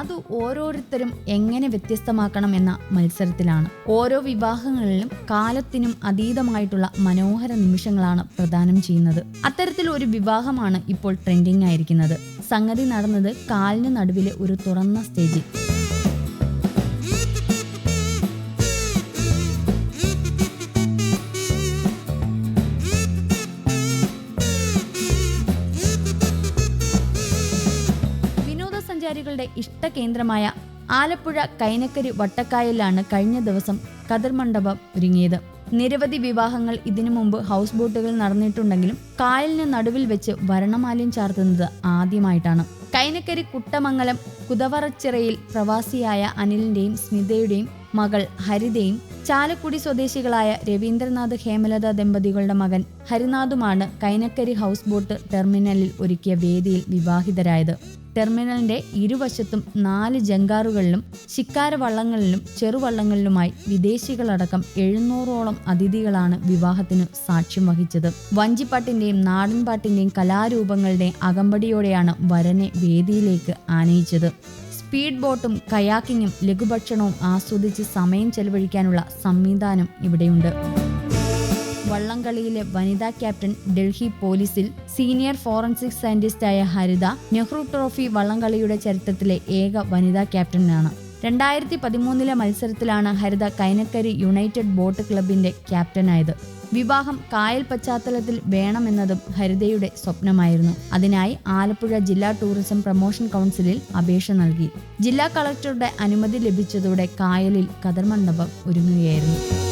അത് ഓരോരുത്തരും എങ്ങനെ വ്യത്യസ്തമാക്കണം എന്ന മത്സരത്തിലാണ്. ഓരോ വിവാഹങ്ങളിലും കാലത്തിനും അതീതമായിട്ടുള്ള മനോഹര നിമിഷങ്ങളാണ് പ്രദാനം ചെയ്യുന്നത്. അത്തരത്തിൽ ഒരു വിവാഹമാണ് ഇപ്പോൾ ട്രെൻഡിംഗ് ആയിരിക്കുന്നത്. സംഗതി നടന്നത് കാലിന് നടുവിലെ ഒരു തുറന്ന സ്റ്റേജിൽ. വിനോദസഞ്ചാരികളുടെ ഇഷ്ടകേന്ദ്രമായ ആലപ്പുഴ കൈനക്കരി വട്ടക്കായലിലാണ് കഴിഞ്ഞ ദിവസം കതിർമണ്ഡപം ഒരുങ്ങിയത്. നിരവധി വിവാഹങ്ങൾ ഇതിനു മുമ്പ് ഹൗസ് ബോട്ടുകൾ നടന്നിട്ടുണ്ടെങ്കിലും കായലിന് നടുവിൽ വെച്ച് വരണമാല്യം ചാർത്തുന്നത് ആദ്യമായിട്ടാണ്. കൈനക്കരി കുട്ടമംഗലം കുതവറച്ചിറയിൽ പ്രവാസിയായ അനിലിന്റെയും സ്മിതയുടെയും മകൾ ഹരിതയും ചാലക്കുടി സ്വദേശികളായ രവീന്ദ്രനാഥ് ഹേമലത ദമ്പതികളുടെ മകൻ ഹരിനാഥുമാണ് കൈനക്കരി ഹൗസ് ബോട്ട് ടെർമിനലിൽ ഒരുക്കിയ വേദിയിൽ വിവാഹിതരായത്. ടെർമിനലിന്റെ ഇരുവശത്തും നാല് ജങ്കാറുകളിലും ശിക്കാര വള്ളങ്ങളിലും ചെറുവള്ളങ്ങളിലുമായി വിദേശികളടക്കം എഴുന്നൂറോളം അതിഥികളാണ് വിവാഹത്തിനു സാക്ഷ്യം വഹിച്ചത്. വഞ്ചിപ്പാട്ടിന്റെയും നാടൻപാട്ടിന്റെയും കലാരൂപങ്ങളുടെയും അകമ്പടിയോടെയാണ് വരനെ വേദിയിലേക്ക് ആനയിച്ചത്. സ്പീഡ് ബോട്ടും കയാക്കിങ്ങും ലഘുഭക്ഷണവും ആസ്വദിച്ച് സമയം ചെലവഴിക്കാനുള്ള സംവിധാനം ഇവിടെയുണ്ട്. വള്ളംകളിയിലെ വനിതാ ക്യാപ്റ്റൻ ഡൽഹി പോലീസിൽ സീനിയർ ഫോറൻസിക് സയന്റിസ്റ്റായ ഹരിത നെഹ്റു ട്രോഫി വള്ളംകളിയുടെ ചരിത്രത്തിലെ ഏക വനിതാ ക്യാപ്റ്റനാണ്. രണ്ടായിരത്തി പതിമൂന്നിലെ മത്സരത്തിലാണ് ഹരിത കൈനക്കരി യുണൈറ്റഡ് ബോട്ട് ക്ലബിന്റെ ക്യാപ്റ്റനായത്. വിവാഹം കായൽ പശ്ചാത്തലത്തിൽ വേണമെന്നതും ഹരിതയുടെ സ്വപ്നമായിരുന്നു. അതിനായി ആലപ്പുഴ ജില്ലാ ടൂറിസം പ്രൊമോഷൻ കൗൺസിലിൽ അപേക്ഷ നൽകി. ജില്ലാ കളക്ടറുടെ അനുമതി ലഭിച്ചതോടെ കായലിൽ കതർമണ്ഡപം ഒരുങ്ങുകയായിരുന്നു.